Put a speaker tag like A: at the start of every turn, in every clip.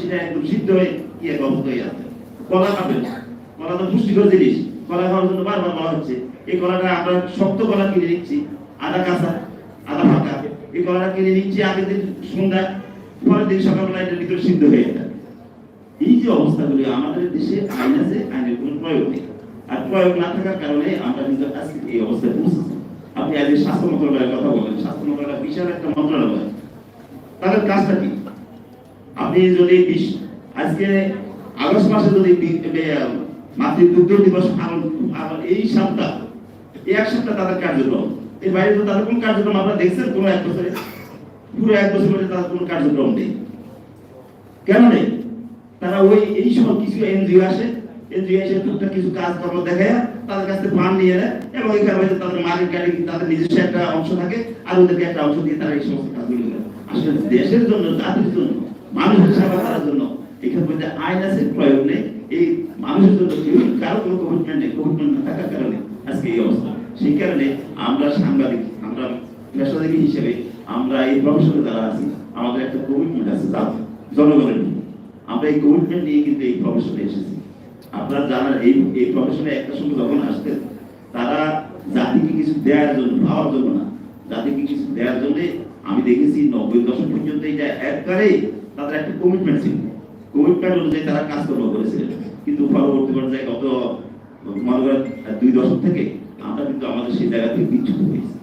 A: সেটা একদম সিদ্ধ হয়ে কি এক হয়ে আছে কলা খাবেন কলা তো পুষ্টিকর জিনিস। কলা খাওয়ার জন্য বারবার বলা হচ্ছে, এই কলাটা আমরা শক্ত কলা কিনে নিচ্ছি আধা কাঁচা আধা ফাঁকা এই কলাটা কিনে নিচ্ছি আগের দিন সন্ধ্যা পরের দিন সকালবেলা এটার ভিতরে সিদ্ধ হয়ে যায়। এই যে অবস্থাগুলি আমাদের দেশে আইন আছে, আইনের কোনো প্রয়োগ নেই। আর প্রয়োগ না থাকার কারণে আমরা কিন্তু আজকে এই অবস্থায় পৌঁছেছি। আপনি আজ এই স্বাস্থ্য মন্ত্রণালয়ের কথা বলেন স্বাস্থ্য মন্ত্রণালয় বিশাল একটা মন্ত্রণালয়। তাদের কাজটা কি? আপনি যদি আজকে আগস্ট মাসে যদি বি- বে- মাতৃ দুগ্ধ দিবস পালন এই সপ্তাহ, এই এক সপ্তাহ তাদের কার্যক্রম। এর বাইরে তো তাদের কোন কার্যক্রম, আপনারা দেখছেন কোনো এক বছরে? পুরো এক বছর ধরে তাদের কোনো কার্যক্রম নেই। কেন নেই? তারা ওই এই সময় কিছু এনজিও আসে, এনজিও এসে টুকটাক কিছু কাজ কর্ম দেখায়, তাদের কাছ থেকে ফান্ড নিয়ে নেয় এবং এখানে হয়তো তাদের মালিক গাড়ি, তাদের নিজস্ব একটা অংশ থাকে, আর ওদেরকে একটা অংশ দিয়ে তারা এই সমস্ত কাজগুলো আসলে দেশের জন্য, জাতির জন্য মানুষের সেবা করার জন্য এখানে মধ্যে আইন আছে প্রয়োগ নেই, এই মানুষের জন্য কেউ কারও কোনো কমিটমেন্ট নেই, কমিটমেন্ট না থাকার কারণে আজকে এই অবস্থা। সেই কারণে আমরা সাংবাদিক, আমরা পেশাজীবী হিসেবে আমরা এই প্রফেশনে যারা আছি, আমাদের একটা কমিটমেন্ট আছে তা জনগণের আমরা এই কমিটমেন্ট নিয়ে কিন্তু এই প্রফেশনে এসেছি। আপনারা জানার এই এই প্রফেশনে একটা সময় যখন আসতেন, তারা জাতিকে কিছু দেওয়ার জন্য পাওয়ার জন্য না। জাতিকে কিছু দেওয়ার জন্য আমি দেখেছি নব্বই দশক পর্যন্ত এটা একবারেই তাদের একটা কমিটমেন্ট ছিল। কমিটমেন্ট অনুযায়ী তারা কাজকর্ম করেছিলেন কিন্তু পরবর্তী পর্যায়ে গত মনে করেন দুই দশক থেকে আমরা কিন্তু আমাদের সেই জায়গা থেকে বিচ্ছুত হয়েছি।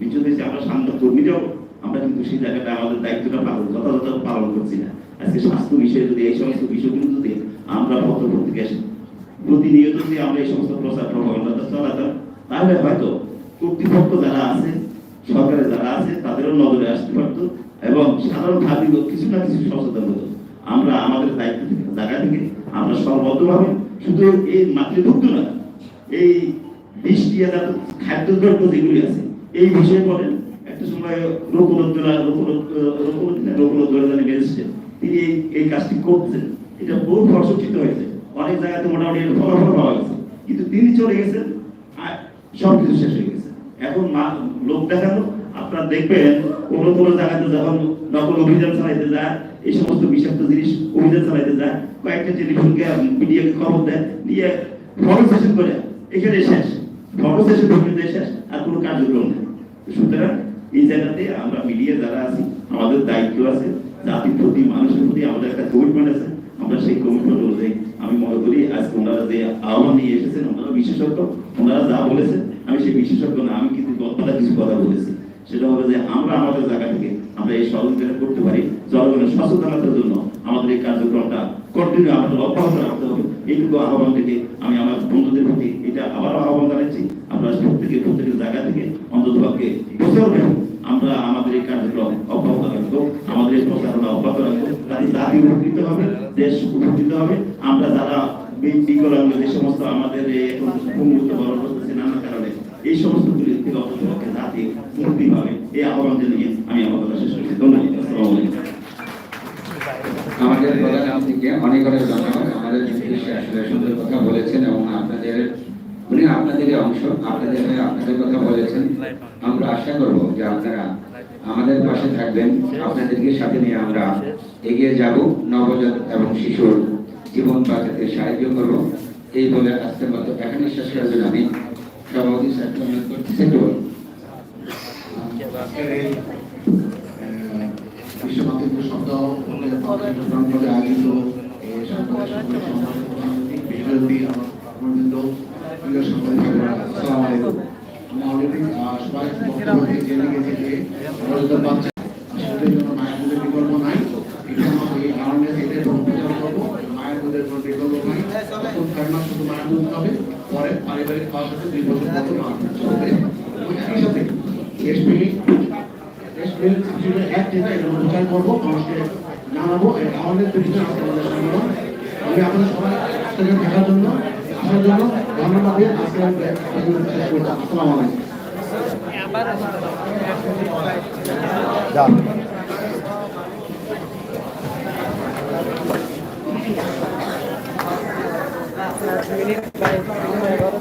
A: বিচ্ছুত হয়েছি, আমরা সামনে কর্মীরাও, আমরা কিন্তু সেই জায়গাটা আমাদের দায়িত্বটা পালন যথাযথ পালন করছি না। আজকে স্বাস্থ্য বিষয়ে যদি এই সমস্ত বিষয়গুলো যদি আমরা পত্র পত্রিকা প্রতিনিয়ত যদি আমরা এই সমস্ত প্রচার প্রভাবটা চালাতাম, তাহলে হয়তো কর্তৃপক্ষ যারা আছে, সরকারে যারা আছে, তাদেরও নজরে আসতে পারতো। এবং সাধারণ খাদিও কিছু না কিছু সচেতন হতো আমরা আমাদের দায়িত্ব থেকে জায়গা থেকে আমরা সর্বতভাবে শুধু এই মাতৃদুগ্ধ না, এই বিষ ক্রিয়াজাত খাদ্যদ্রব্য যেগুলি আছে, এই বিষয়ে বলেন, একটা সময় রঘুরোদ্দোলা রঘুরোদ্দোলা জানি তিনি এই এই কাজটি করছেন এটা বহু ফলসূচিত হয়েছে। অনেক জায়গাতে মোটামুটি ফলাফল পাওয়া গেছে। কিন্তু তিনি চলে গেছেন, আর সব কিছু শেষ হয়ে গেছে। এখন লোক দেখানো আপনারা দেখবেন, কোনো কোনো জায়গাতে যখন নকল অভিযান চালাইতে যায়, এই সমস্ত বিষাক্ত জিনিস অভিযান চালাইতে যায়, কয়েকটা টেলিফোনকে মিডিয়াকে খবর দেয় দিয়ে ফটো সেশন করে, এখানে শেষ। ফটো সেশন শেষ, আর কোনো কার্যক্রম নেই। সুতরাং এই জায়গাতে আমরা মিডিয়া যারা আছি, আমাদের দায়িত্ব আছে, জাতির প্রতি, মানুষের প্রতি আমাদের একটা কমিটমেন্ট আছে। আমরা সেই কমিটমেন্ট অনুযায়ী আমি মনে করি আজকে ওনারা যে আহ্বান নিয়ে এসেছেন, ওনারা বিশেষজ্ঞ, ওনারা যা বলেছেন, আমি সেই বিশেষজ্ঞ না, আমি কিন্তু গল্পটা কিছু কথা বলেছি। সেটা হবে যে আমরা আমাদের জায়গা থেকে আমরা এই সহযোগিতা করতে পারি। জনগণের সচেতনতার জন্য আমাদের এই কার্যক্রমটা কন্টিনিউ আমাদের অব্যাহত রাখতে হবে। এইটুকু আহ্বান থেকে আমি আমার বন্ধুদের প্রতি এটা আবারও আহ্বান জানাচ্ছি। আমরা প্রত্যেকে প্রত্যেকের জায়গা থেকে অন্তত পক্ষে বছর আমরা আমাদের এই কার্যক্রম অব্যাহত রাখব, আমাদের এই প্রচারণা অব্যাহত রাখব। তাতে জাতি উপকৃত হবে, দেশ উপকৃত হবে। আমরা যারা বিকলাঙ্গ যে সমস্ত আমাদের পঙ্গুত্ব বরণ করতেছে নানা কারণে, এই সমস্ত থেকে অন্তত পক্ষে জাতি মুক্তি পাবে এই আহ্বান জানিয়ে আমি আমার কথা শেষ করছি ধন্যবাদ আসসালামু আলাইকুম
B: আমাদের প্রধান অনেক অনেক ধন্যবাদ। আমাদের সুন্দর কথা বলেছেন এবং আপনাদের উনি আপনাদের অংশ আপনাদের হয়ে আপনাদের কথা বলেছেন। আমরা আশা করব যে আপনারা আমাদের পাশে থাকবেন। আপনাদেরকে সাথে নিয়ে আমরা এগিয়ে যাব। নবজাত এবং শিশুর জীবন বাঁচাতে সাহায্য করব। এই বলে আজকের মতো এখানে শেষ করার জন্য আমি সভাপতি স্যারকে অনুরোধ করতেছি একটু বলুন।
C: আজকের এই আহ, বিশ্ব মাতৃত্ব সপ্তাহ করে আয়োজিত বিকল্প নাই এই কারণে এটাই প্রচার করব মায়ের দুধের কোনো বিকল্প নাই প্রথম শুধু মায়ের দুধ খাবে পরে পারিবারিক খাওয়ার সাথে দুই বছর এবং একই সাথে এসপি এসপিএল হিসেবে এক যেটা এটা করব মানুষকে জানাব আমাদের বিভিন্ন আপনাদের সম্মেলন আমি আপনাদের সবাই আজকে থাকার জন্য আসার জন্য ধন্যবাদ দিয়ে আজকে শেষ করছি আসসালামু আলাইকুম।
D: Minute by